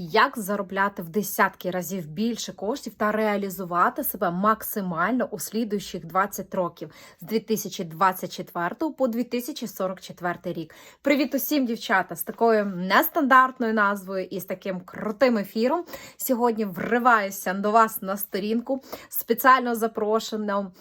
Як заробляти в десятки разів більше коштів та реалізувати себе максимально у слідуючих 20 років з 2024 по 2044 рік. Привіт усім, дівчата, з такою нестандартною назвою і з таким крутим ефіром. Сьогодні вриваюся до вас на сторінку спеціально запрошено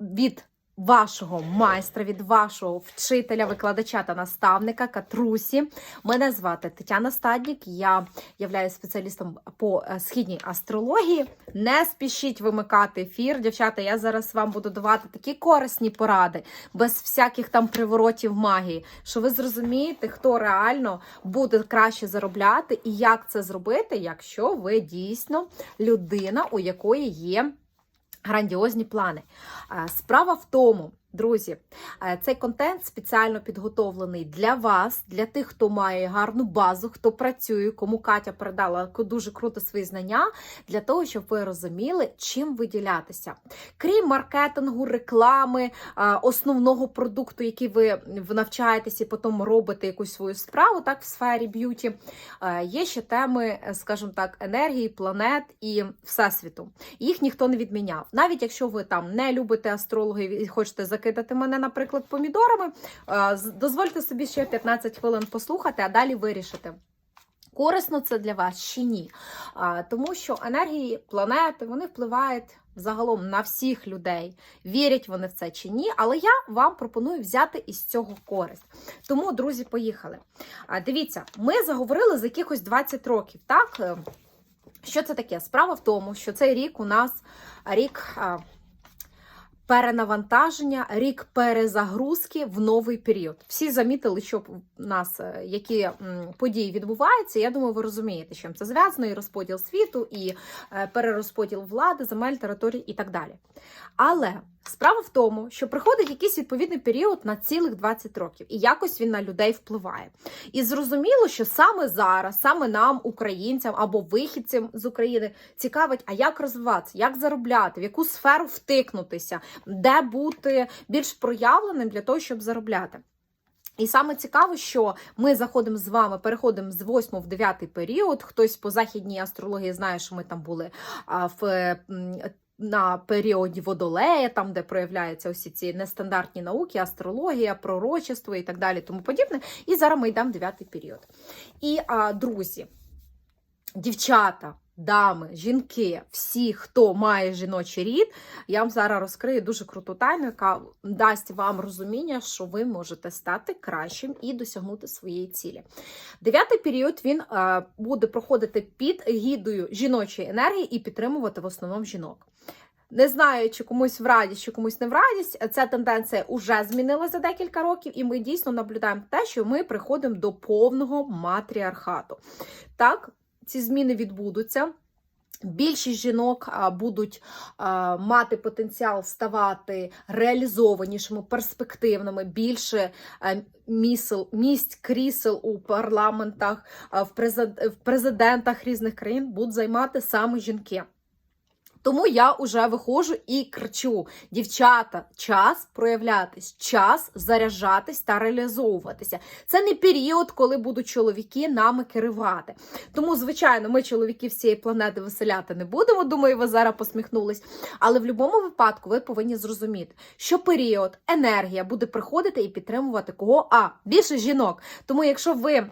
від вашого майстра, від вашого вчителя, викладача та наставника Катрусі. Мене звати Тетяна Стаднік. Я являюсь спеціалістом по е, східній астрології. Не спішіть вимикати ефір. Дівчата, я зараз вам буду давати такі корисні поради, без всяких там приворотів магії, що ви зрозумієте, хто реально буде краще заробляти і як це зробити, якщо ви дійсно людина, у якої є грандіозні плани. Е, Справа в тому, друзі, е, цей контент спеціально підготовлений для вас, для тих, хто має гарну базу, хто працює, кому Катя передала дуже круто свої знання, для того, щоб ви розуміли, чим виділятися. Крім маркетингу, реклами, е, основного продукту, який ви навчаєтесь і потім робите якусь свою справу, так в сфері б'юті, е, є ще теми, скажімо так, енергії, планет і всесвіту їх ніхто не відміняв. Навіть якщо ви там не любите астрологів і хочете закидати мене, наприклад, помідорами, е, дозвольте собі ще 15 хвилин послухати, а далі вирішити. Корисно це для вас чи ні? Тому що енергії планети вони впливають загалом на всіх людей. Вірять вони в це чи ні, але я вам пропоную взяти із цього користь. Тому, друзі, поїхали. Дивіться, ми заговорили за якихось 20 років, так? Е, що це таке? Справа в тому, що цей рік у нас рік перенавантаження, рік перезагрузки в новий період. Всі замітили, що у нас е, які події відбуваються. Я думаю, ви розумієте, чим це зв'язано, і розподіл світу, і е, перерозподіл влади, земель, територій і так далі. Але справа в тому, що приходить якийсь відповідний період на цілих 20 років, і якось він на людей впливає. І зрозуміло, що саме зараз, саме нам, українцям або вихідцям з України, цікавить, а як розвиватися, як заробляти, в яку сферу втикнутися, де бути більш проявленим для того, щоб заробляти. І саме цікаво, що ми заходимо з вами, переходимо з 8 в 9 період. Хтось по західній астрології знає, що ми там були в. На періоді водолея, там, де проявляються усі ці нестандартні науки, астрологія, пророчество і так далі, тому подібне. І зараз ми йдемо в дев'ятий період. І, а, друзі, дівчата, дами, жінки, всі, хто має жіночий рід, я вам зараз розкрию дуже круту тайну, яка дасть вам розуміння, що ви можете стати кращим і досягнути своєї цілі. Дев'ятий період він е, буде проходити під гідою жіночої енергії і підтримувати в основному жінок. Не знаю, чи комусь в радість, чи комусь не в радість. Ця тенденція вже змінилася за декілька років, і ми дійсно наблюдаємо те, що ми приходимо до повного матріархату. Так, ці зміни відбудуться. Більшість жінок будуть мати потенціал ставати реалізованішими, перспективними, більше місел, місць крісел у парламентах, в, презид, в президентах різних країн будуть займати саме жінки. Тому я вже виходжу і кричу: дівчата, час проявлятись, час заряджатись та реалізовуватися. Це не період, коли будуть чоловіки нами керувати. Тому, звичайно, ми чоловіків з цієї планети виселяти не будемо. Думаю, ви зараз посміхнулись. Але в будь-якому випадку ви повинні зрозуміти, що період, енергія буде приходити і підтримувати кого? А більше жінок. Тому, якщо ви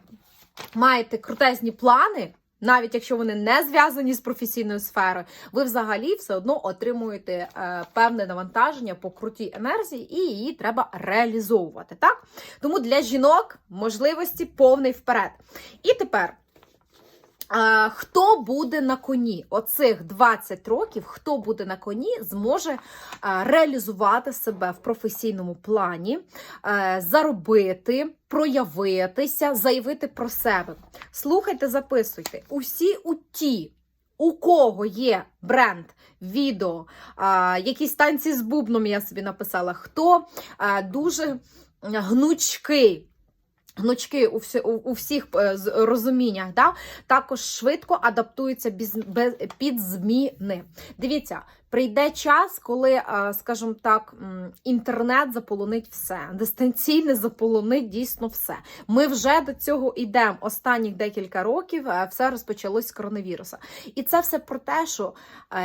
маєте крутезні плани. Навіть якщо вони не зв'язані з професійною сферою, ви взагалі все одно отримуєте е, певне навантаження по крутій енергії, і її треба реалізовувати. Так? Тому для жінок можливості повний вперед. І тепер. Е, Хто буде на коні? Оцих 20 років, хто буде на коні, зможе е, реалізувати себе в професійному плані, е, заробити, проявитися, заявити про себе. Слухайте, записуйте. Усі у ті, у кого є бренд, відео, якісь танці з бубном, я собі написала, хто а, дуже гнучкий. Гнучки у, всі, у, у всіх е, розуміннях, да? також швидко адаптуються без, без, під зміни. Дивіться, прийде час, коли, е, скажімо так, інтернет заполонить все, дистанційне заполонить дійсно все. Ми вже до цього йдемо останніх декілька років, е, все розпочалось з коронавіруса. І це все про те, що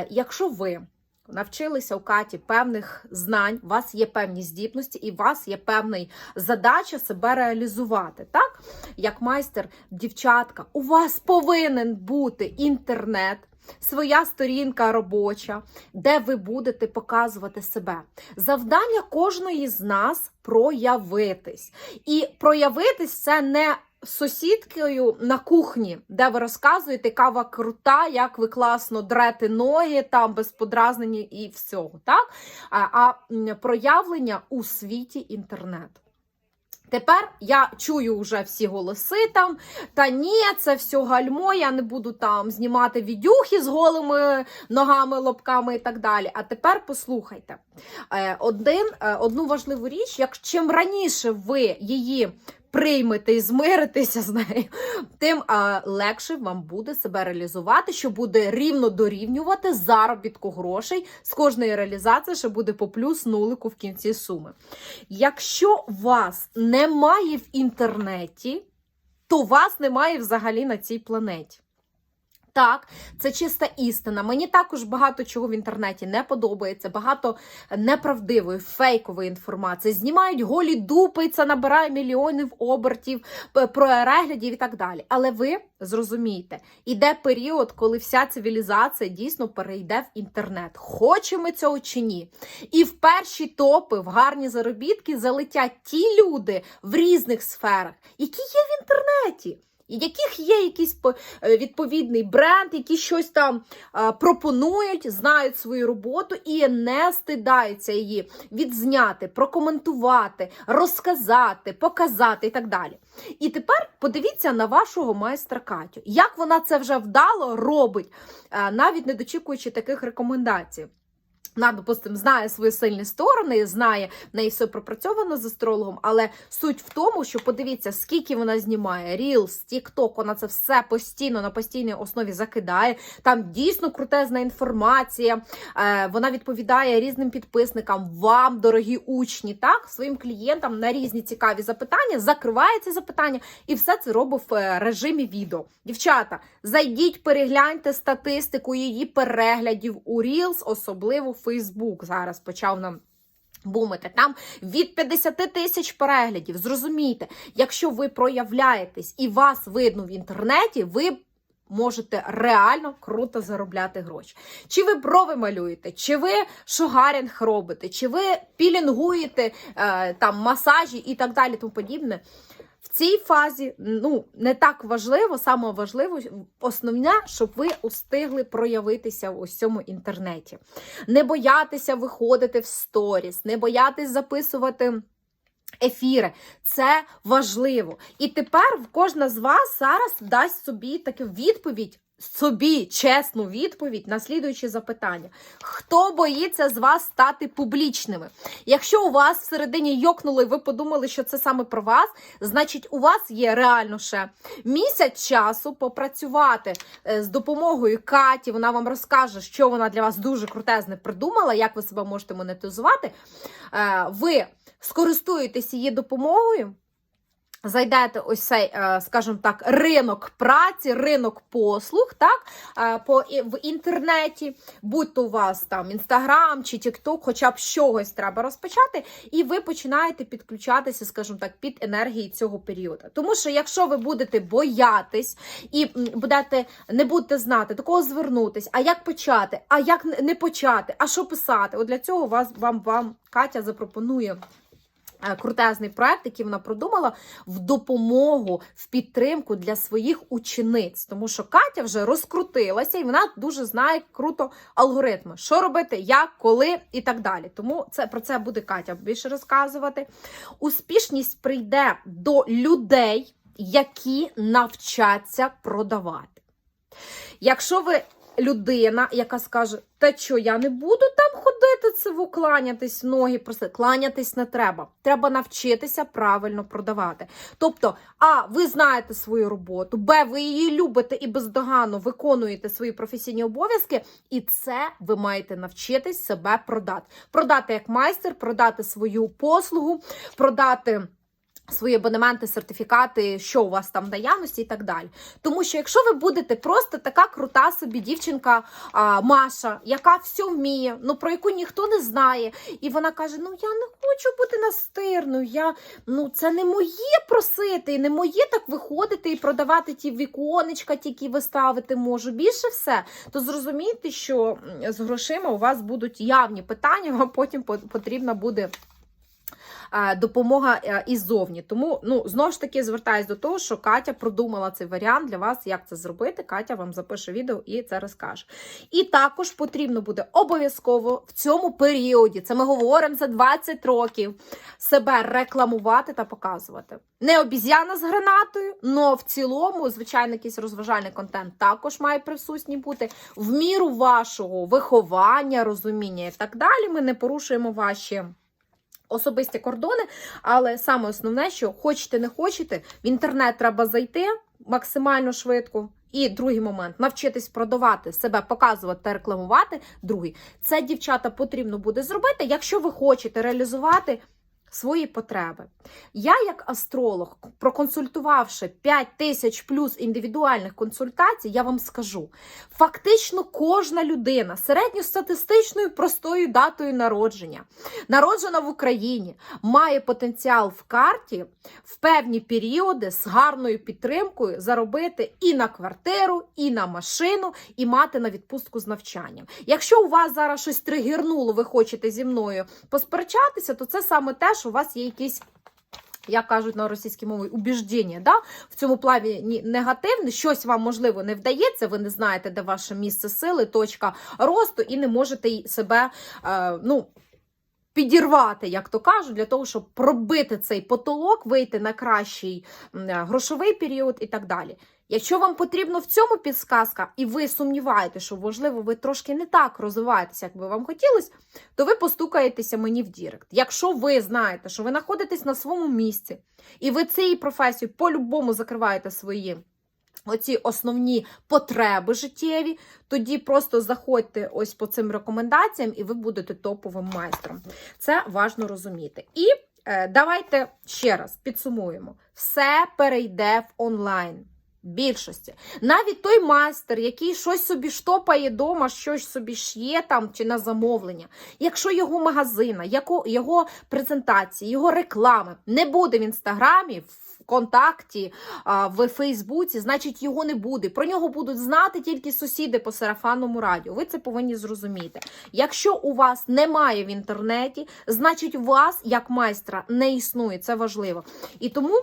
якщо ви навчилися у Каті певних знань, у вас є певні здібності, і у вас є певний задача себе реалізувати. Так, як майстер, дівчатка, у вас повинен бути інтернет. Своя сторінка робоча, де ви будете показувати себе. Завдання кожної з нас проявитись. І проявитись це не сусідкою на кухні, де ви розказуєте, кава крута, як ви класно дрете ноги там без подразнення і всього. Так? А, а проявлення у світі інтернету. Тепер я чую вже всі голоси там. Та ні, це все гальмо, я не буду там знімати відюхи з голими ногами, лобками і так далі. А тепер послухайте. Е, Один, е, одну важливу річ, як чим раніше ви її приймете і змиритеся з нею, тим легше вам буде себе реалізувати, що буде рівно дорівнювати заробітку грошей з кожної реалізації, що буде по плюс нулику в кінці суми. Якщо вас немає в інтернеті, то вас немає взагалі на цій планеті. Так, це чиста істина. Мені також багато чого в інтернеті не подобається, багато неправдивої, фейкової інформації. Знімають голі дупи, це набирає мільйонів обертів, переглядів і так далі. Але ви зрозумієте, іде період, коли вся цивілізація дійсно перейде в інтернет. Хочемо цього чи ні. І в перші топи, в гарні заробітки залетять ті люди в різних сферах, які є в інтернеті. Яких є якийсь е, відповідний бренд, які щось там пропонують, знають свою роботу і не стидаються її відзняти, прокоментувати, розказати, показати і так далі. І тепер подивіться на вашого майстра Катю, як вона це вже вдало робить, е, навіть не дочікуючи таких рекомендацій. Вона, допустим, знає свої сильні сторони, знає в неї все пропрацьовано з астрологом, але суть в тому, що подивіться, скільки вона знімає Reels, TikTok, вона це все постійно на постійній основі закидає. Там дійсно крутезна інформація. Е, вона відповідає різним підписникам, вам, дорогі учні, так, своїм клієнтам на різні цікаві запитання, закриває ці запитання, і все це робить в е, режимі відео. Дівчата, зайдіть, перегляньте статистику її переглядів у Reels, особливо Facebook зараз почав нам. Бумити там від 50 тисяч переглядів. Зрозумійте, якщо ви проявляєтесь і вас видно в інтернеті, ви можете реально круто заробляти гроші. Чи ви брови малюєте, чи ви шугарінг робите, чи ви пілінгуєте е, там масажі і так далі, тому подібне. Цій фазі ну не так важливо, саме важливо, основне, щоб ви устигли проявитися ось цьому інтернеті. Не боятися виходити в сторіс, не боятись записувати. Ефіри, це важливо. І тепер кожна з вас зараз дасть собі таку відповідь, собі чесну відповідь на слідуючі запитання. Хто боїться з вас стати публічними? Якщо у вас всередині йокнуло, і ви подумали, що це саме про вас, значить у вас є реально ще місяць часу попрацювати е, з допомогою Каті. Вона вам розкаже, що вона для вас дуже крутезне придумала, як ви себе можете монетизувати. Е, Ви скористуєтесь її допомогою. Зайдете ось цей, е, скажімо так, ринок праці, ринок послуг, так, е, по, в інтернеті, будь то у вас там Інстаграм чи Тікток, хоча б чогось треба розпочати, і ви починаєте підключатися, скажімо так, під енергії цього періоду. Тому що якщо ви будете боятись і будете, не будете знати, до кого звернутись, а як почати, а як не- почати, а що писати, от для цього вас, вам, вам Катя запропонує крутезний проект, який вона продумала в допомогу, в підтримку для своїх учениць. Тому що Катя вже розкрутилася і вона дуже знає круто алгоритми, що робити, як, коли і так далі. Тому це про це буде Катя більше розказувати. Успішність прийде до людей, які навчаться продавати. Якщо ви людина, яка скаже: Та що, я не буду там ходити, це кланятись, ноги просити. Кланятись не треба. Треба навчитися правильно продавати. Тобто, а ви знаєте свою роботу, б, ви її любите і бездоганно виконуєте свої професійні обов'язки, і це ви маєте навчитись себе продати. Продати як майстер, продати свою послугу, продати. Свої абонементи, сертифікати, що у вас там в наявності і так далі. Тому що якщо ви будете просто така крута собі дівчинка а, Маша, яка все вміє, ну про яку ніхто не знає, і вона каже: Ну я не хочу бути настирною, я ну це не моє просити, не моє так виходити і продавати ті віконечка, ті, які ви ставити можу. Більше все, то зрозумійте, що з грошима у вас будуть явні питання, вам потім по- потрібна буде допомога е, іззовні. Тому ну знову ж таки звертаюсь до того, що Катя продумала цей варіант для вас, як це зробити. Катя вам запише відео і це розкаже. І також потрібно буде обов'язково в цьому періоді, це ми говоримо за 20 років, себе рекламувати та показувати. Не обіз'яна з гранатою, але в цілому, звичайно, якийсь розважальний контент також має присутній бути. В міру вашого виховання, розуміння і так далі. Ми не порушуємо ваші особисті кордони, але саме основне, що хочете, не хочете, в інтернет треба зайти максимально швидко. І другий момент навчитись продавати себе, показувати та рекламувати. Другий це дівчата потрібно буде зробити, якщо ви хочете реалізувати свої потреби. Я, як астролог, проконсультувавши 5 тисяч плюс індивідуальних консультацій, я вам скажу: фактично кожна людина середньостатистичною простою датою народження, народжена в Україні, має потенціал в карті в певні періоди з гарною підтримкою заробити і на квартиру, і на машину, і мати на відпустку з навчанням. Якщо у вас зараз щось тригернуло, ви хочете зі мною посперечатися, то це саме те, що у вас є якісь. Як кажуть на російській мові, убіждення, да? в цьому плані негативне, щось вам можливо не вдається, ви не знаєте, де ваше місце сили, точка росту, і не можете себе е, ну, підірвати, як то кажуть, для того, щоб пробити цей потолок, вийти на кращий е, грошовий період і так далі. Якщо вам потрібно в цьому підсказка, і ви сумніваєте, що можливо ви трошки не так розвиваєтеся, як би вам хотілося, то ви постукаєтеся мені в Дірект. Якщо ви знаєте, що ви знаходитесь на своєму місці, і ви цією професією по-любому закриваєте свої оці основні потреби життєві, тоді просто заходьте ось по цим рекомендаціям, і ви будете топовим майстром. Це важно розуміти. І е, давайте ще раз підсумуємо: все перейде в онлайн. Більшості. Навіть той майстер, який щось собі штопає вдома, щось собі ш'є там чи на замовлення. Якщо його магазина, його презентації, його реклами не буде в інстаграмі, в контакті, в Фейсбуці, значить його не буде. Про нього будуть знати тільки сусіди по сарафанному радіо. Ви це повинні зрозуміти. Якщо у вас немає в інтернеті, значить у вас як майстра не існує. Це важливо. І тому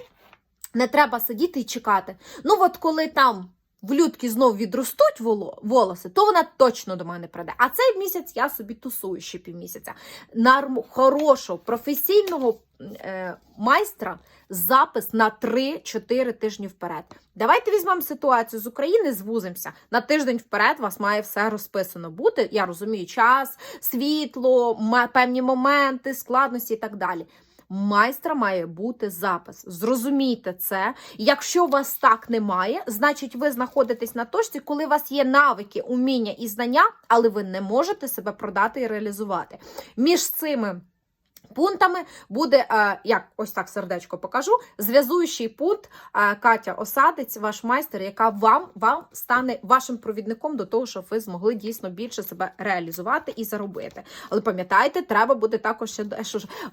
не треба сидіти і чекати. Ну, от коли там. В людки знов відростуть воло- волоси, то вона точно до мене прийде. А цей місяць я собі тусую ще півмісяця. Норм, хорошого, професійного е, майстра запис на 3-4 тижні вперед. Давайте візьмемо ситуацію з України, звузимося. На тиждень вперед вас має все розписано бути. Я розумію, час, світло, певні моменти, складності і так далі. Майстра має бути запис. Зрозумійте це. Якщо вас так немає, значить ви знаходитесь на точці, коли у вас є навики, уміння і знання, але ви не можете себе продати і реалізувати. Між цими пунктами буде, е, як ось так сердечко покажу, зв'язуючий пункт е, Катя Осадець, ваш майстер, яка вам, вам стане вашим провідником до того, щоб ви змогли дійсно більше себе реалізувати і заробити. Але пам'ятайте, треба буде також ще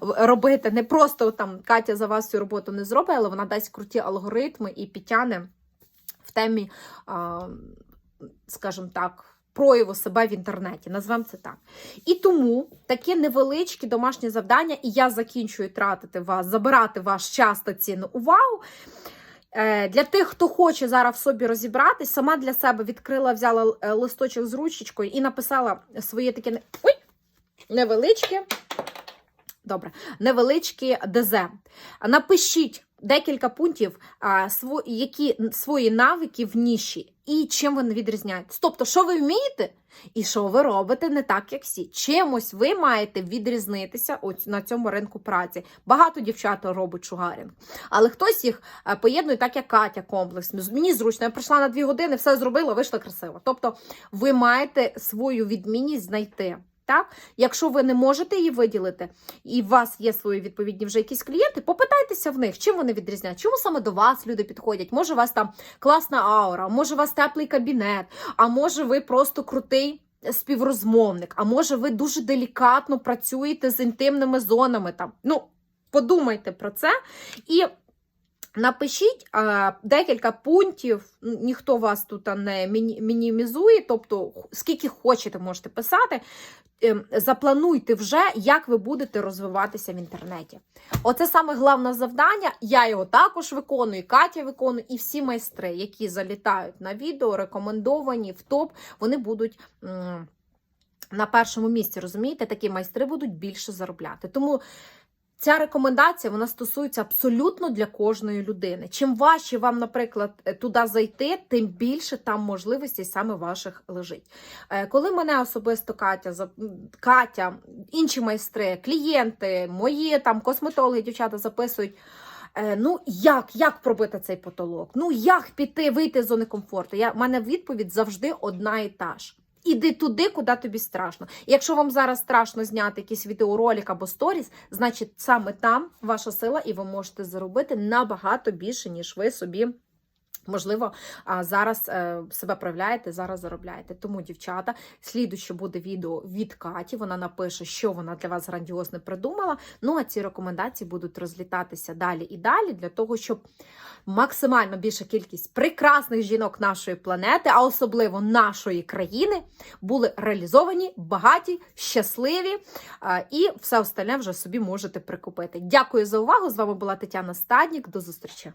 робити. Не просто там Катя за вас цю роботу не зробить, але вона дасть круті алгоритми і підтягне в темі, скажімо так. Прояву себе в інтернеті, назвемо це так. І тому таке невеличке домашнє завдання, і я закінчую тратити вас, забирати ваш час та цінну увагу. Е, Для тих, хто хоче зараз в собі розібратись, сама для себе відкрила, взяла е, листочок з ручечкою і написала своє таке ой, невеличке. Добре, невеличке ДЗ. Напишіть декілька пунктів, які свої навики в ніші, і чим вони відрізняєтесь. Тобто, що ви вмієте, і що ви робите не так, як всі. Чимось ви маєте відрізнитися на цьому ринку праці. Багато дівчат робить шугарінг, але хтось їх е, поєднує так, як Катя, комплексно. Мені зручно, я прийшла на дві години, все зробила, вийшла красиво. Тобто, ви маєте свою відмінність знайти. Так, якщо ви не можете її виділити, і у вас є свої відповідні вже якісь клієнти, попитайтеся в них, чим вони відрізняють, чому саме до вас люди підходять. Може, у вас там класна аура, може, у вас теплий кабінет, а може, ви просто крутий співрозмовник, а може, ви дуже делікатно працюєте з інтимними зонами. Там. Ну, подумайте про це і. Напишіть е, декілька пунктів, ніхто вас тут не мінімізує, тобто скільки хочете, можете писати. Ем, Заплануйте вже, як ви будете розвиватися в інтернеті. Оце саме головне завдання. Я його також виконую, Катя виконує, і всі майстри, які залітають на відео, рекомендовані в топ, вони будуть. На першому місці, розумієте, такі майстри будуть більше заробляти. Тому Ця рекомендація вона стосується абсолютно для кожної людини. Чим важче вам, наприклад, е, туди зайти, тим більше там можливостей саме ваших лежить. Е, Коли мене особисто Катя, Катя, інші майстри, клієнти, мої там косметологи, дівчата записують. е, Ну, як, як пробити цей потолок? Ну, як піти, вийти з зони комфорту? Я, в мене відповідь завжди одна і та ж. Іди туди, куди тобі страшно. І Якщо вам зараз страшно зняти якийсь відеоролик або сторіс, значить саме там ваша сила, і ви можете заробити набагато більше, ніж ви собі. Можливо, зараз е, себе проявляєте, зараз заробляєте. Тому, дівчата, слідуюче буде відео від Каті. Вона напише, що вона для вас грандіозне придумала. Ну а ці рекомендації будуть розлітатися далі і далі для того, щоб максимально більша кількість прекрасних жінок нашої планети, а особливо нашої країни, були реалізовані, багаті, щасливі і все остальне вже собі можете прикупити. Дякую за увагу! З вами була Тетяна Стаднік. До зустрічі!